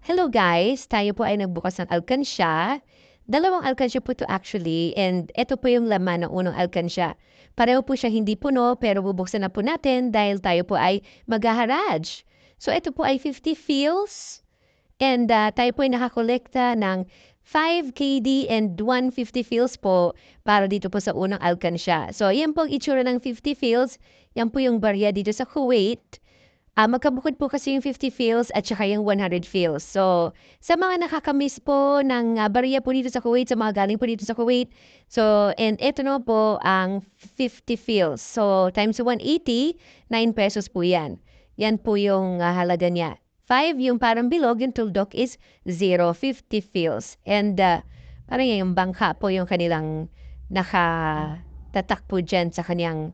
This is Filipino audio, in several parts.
Hello guys! Tayo po ay nagbukas ng alkansya. Dalawang alkansya po to actually and ito po yung laman ng unang alkansya. Pareho po siya hindi puno pero bubuksan na po natin dahil tayo po ay maghaharaj. So ito po ay 50 fills and uh, tayo po ay nakakolekta ng 5 KD and 150 fills po para dito po sa unang alkansya. So yan po ang itsura ng 50 fills. Yan po yung barya dito sa Kuwait. Ah, magkabukod po kasi yung 50 fills at saka yung 100 fills. So, sa mga nakakamiss po ng uh, barya po dito sa Kuwait, sa mga galing po dito sa Kuwait. So, and ito na po ang 50 fills. So, times 180, 9 pesos po yan. Yan po yung uh, halaga niya. 5, yung parang bilog, yung tuldok is 0, 50 fills. And uh, parang yung bangka po yung kanilang nakatatak po dyan sa kanyang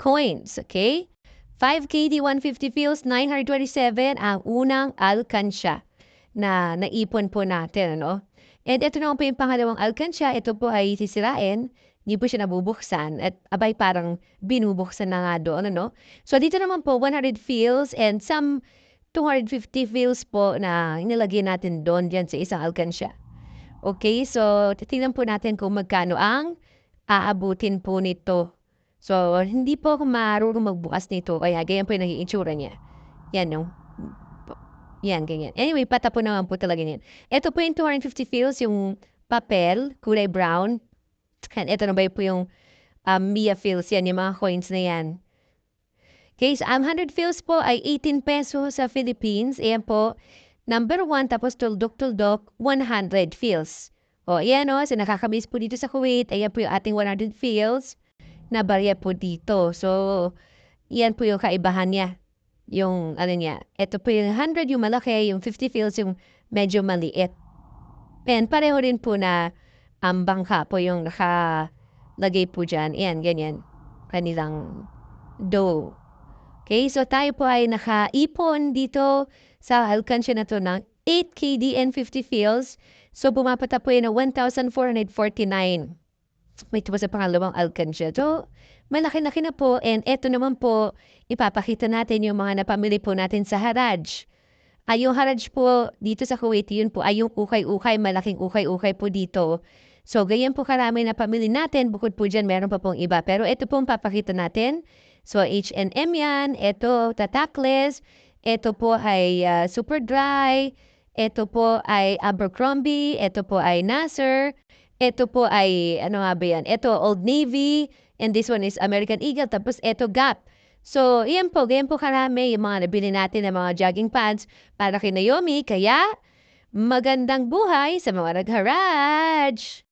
coins. Okay? 5 KD 150 fills, 927 ang unang alkansya na naipon po natin. Ano? And ito naman po yung pangalawang alkansya. Ito po ay sisirain. Hindi po siya nabubuksan. At abay parang binubuksan na nga doon. Ano? So dito naman po 100 fills and some 250 fills po na inilagay natin doon dyan sa isang alkansya. Okay, so titingnan po natin kung magkano ang aabutin po nito So, hindi po ako marunong magbukas nito kaya ganyan po yung naging itsura niya. Yan, no? Yan, ganyan. Anyway, pata po naman po talaga yan. Ito po yung 250 fills, yung papel, kulay brown. Ito na ba po yung um, Mia fills, yan, yung mga coins na yan. Okay, so um, 100 fills po ay 18 pesos sa Philippines. Ayan po, number 1, tapos tuldok-tuldok, 100 fills. O, ayan o, so nakakamiss po dito sa Kuwait. Ayan po yung ating 100 fills na barya po dito. So, yan po yung kaibahan niya. Yung, ano niya, ito po yung 100 yung malaki, yung 50 feels yung medyo maliit. And pareho rin po na ang um, bangka po yung nakalagay po dyan. Yan, ganyan. Kanilang dough. Okay, so tayo po ay nakaipon dito sa alkansya na to ng 8 KD and 50 feels. So, bumapata po yun na 1,449 may tuwa sa pangalawang alkansya. So, malaki-laki na po. And eto naman po, ipapakita natin yung mga napamili po natin sa Haraj. Ay, yung Haraj po dito sa Kuwait, yun po ay yung ukay-ukay, malaking ukay-ukay po dito. So, ganyan po karami na pamili natin. Bukod po dyan, meron pa pong iba. Pero ito po ang papakita natin. So, H&M yan. Ito, Tatakles. Ito po ay uh, Super Dry. Ito po ay Abercrombie. Ito po ay Nasser. Ito po ay, ano nga ba yan? Ito, Old Navy. And this one is American Eagle. Tapos ito, Gap. So, yan po. Ganyan po karami yung mga nabili natin ng mga jogging pants para kay Naomi. Kaya, magandang buhay sa mga nagharaj!